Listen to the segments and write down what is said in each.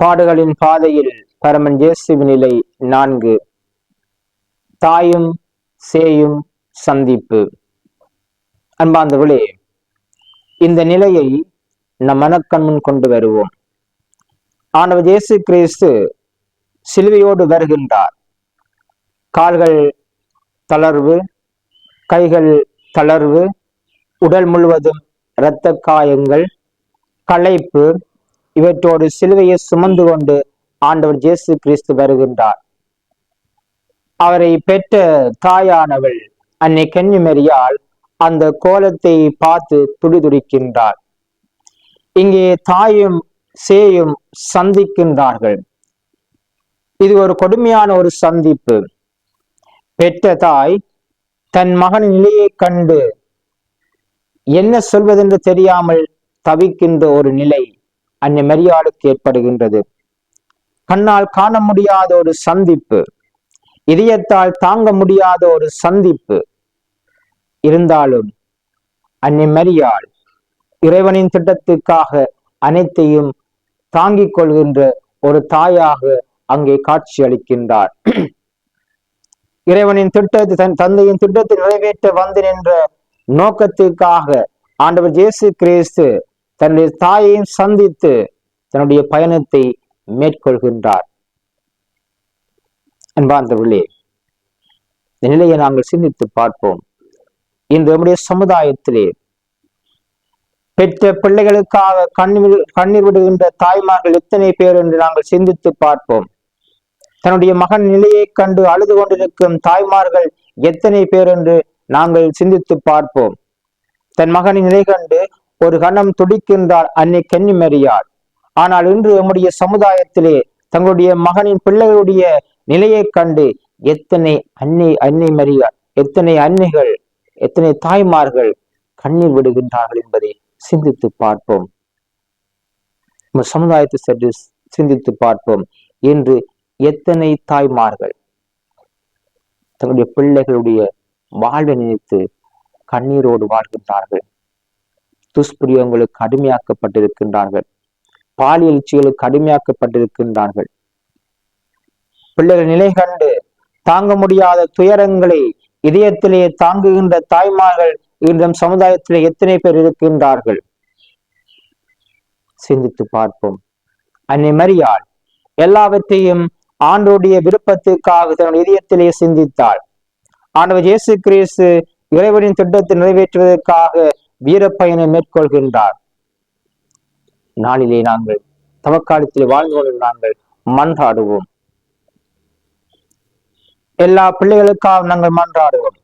பாடுகளின் பாதையில் பரமன் ஜேசுவின் நிலை நான்கு. தாயும் சேயும் சந்திப்பு. அன்பாந்தவளே இந்த நிலையை நம் மனக்கண் முன் கொண்டு வருவோம். ஆனவர் இயேசு கிறிஸ்து சிலுவையோடு வருகின்றார். கால்கள் தளர்வு கைகள் தளர்வு உடல் முழுவதும் இரத்த காயங்கள் களைப்பு இவற்றோடு சிலுவையை சுமந்து கொண்டு ஆண்டவர் ஜேசு கிறிஸ்து வருகின்றார். அவரை பெற்ற தாயானவள் அன்னை கன்னிமரியால் அந்த கோலத்தை பார்த்து துடிதுடிக்கின்றார் இங்கே தாயும் சேயும் சந்திக்கின்றார்கள். இது ஒரு கொடுமையான ஒரு சந்திப்பு. பெற்ற தாய் தன் மகன் நிலையை கண்டு என்ன சொல்வதென்று தெரியாமல் தவிக்கின்ற ஒரு நிலை. அன்னை மரியாளுக்கு ஏற்படுகின்றது. கண்ணால் காண முடியாத ஒரு சந்திப்பு இதயத்தால் தாங்க முடியாத ஒரு சந்திப்பு இருந்தாலும் அன்னை மரியாள் இறைவனின் திட்டத்துக்காக அனைத்தையும் தாங்கிக் கொள்கின்ற ஒரு தாயாக அங்கே காட்சி அளிக்கின்றார். இறைவனின் திட்டத்தை தன் தந்தையின் திட்டத்தை நிறைவேற்ற வந்து நின்ற நோக்கத்துக்காக ஆண்டவர் ஜேசு கிறிஸ்து தன்னுடைய தாயையும் சந்தித்து தன்னுடைய பயணத்தை மேற்கொள்கின்றார். அன்பார்ந்தவர்களே இந்த நிலையை நாங்கள் சிந்தித்து பார்ப்போம். இன்று நம்முடைய சமுதாயத்திலே பெற்ற பிள்ளைகளுக்காக கண்ணீர் கண்ணீர் விடுகின்ற தாய்மார்கள் எத்தனை பேர் என்று நாங்கள் சிந்தித்து பார்ப்போம். தன்னுடைய மகன் நிலையை கண்டு அழுது கொண்டிருக்கும் தாய்மார்கள் எத்தனை பேர் என்று நாங்கள் சிந்தித்து பார்ப்போம். தன் மகனின் நிலை கண்டு ஒரு கணம் துடிக்கின்றாள் அன்னை கன்னிமரியாள். ஆனால் இன்று நம்முடைய சமுதாயத்திலே தங்களுடைய மகனின் பிள்ளைகளுடைய நிலையை கண்டு எத்தனை அன்னை அன்னை மரியாள் எத்தனை அன்னைகள் எத்தனை தாய்மார்கள் கண்ணீர் விடுகின்றார்கள் என்பதை சிந்தித்து பார்ப்போம். நம்ம சமுதாயத்தை சற்று சிந்தித்து பார்ப்போம். என்று எத்தனை தாய்மார்கள் தங்களுடைய பிள்ளைகளுடைய வாழ்வை நினைத்து கண்ணீரோடு வாழ்கின்றார்கள். துஷ்பிரியங்களுக்கு அடிமையாக்கப்பட்டிருக்கின்றார்கள் பாலியல் செயலுக்கு அடிமையாக்கப்பட்டிருக்கின்றார்கள் பிள்ளைகள் நிலை கண்டு தாங்க முடியாத துயரங்களை இதயத்திலே தாங்குகின்ற தாய்மார்கள் இன்றும் சமுதாயத்திலே எத்தனை பேர் இருக்கின்றார்கள்? சிந்தித்து பார்ப்போம். அன்னை மரியாள் எல்லாவற்றையும் ஆண்டோடைய விருப்பத்துக்காக தன்னுடைய இதயத்திலே சிந்தித்தாள். ஆண்டவர் இயேசு கிறிஸ்து இறைவனின் திட்டத்தை நிறைவேற்றுவதற்காக வீரப்பயணம் மேற்கொள்கின்றார். நாளிலே நாங்கள் தவக்காலத்தில் வாழ்ந்து கொண்டு நாங்கள் மன்றாடுவோம். எல்லா பிள்ளைகளுக்காக நாங்கள் மன்றாடுவோம்.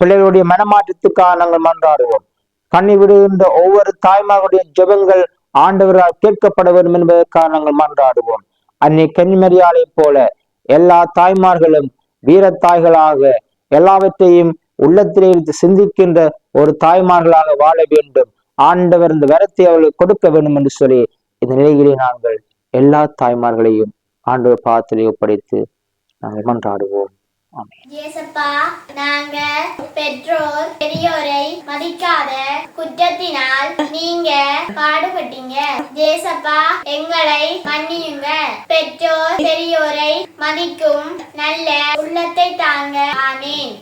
பிள்ளைகளுடைய மனமாற்றத்துக்காக நாங்கள் மன்றாடுவோம். கண்ணி விடுகின்ற ஒவ்வொரு தாய்மார்களுடைய ஜெபங்கள் ஆண்டவரால் கேட்கப்பட வேண்டும் என்பதற்காக நாங்கள் மன்றாடுவோம். அன்னை கன்னிமரியாலை போல எல்லா தாய்மார்களும் வீரத்தாய்களாக எல்லாவற்றையும் உள்ளத்திலே இருந்து சிந்திக்கின்ற ஒரு தாய்மார்களாக வாழ வேண்டும். ஆண்டவர் இந்த வரத்தை அவளுக்கு கொடுக்க வேண்டும் என்று சொல்லி இந்த நிலையிலே நாங்கள் எல்லா தாய்மார்களையும் ஆண்டவர் பாத்திலே ஒப்படைத்து நாங்கள் மன்றாடுவோம். இயேசப்பா நாங்க பெற்றோர் பெரியோரை மதிக்காத குற்றத்தினால் நீங்க பாடுபட்டீங்க. ஏசப்பா எங்களை மன்னியுங்க. பெற்றோர் பெரியோரை மதிக்கும் நல்ல உள்ளத்தை தாங்க. ஆமீன்.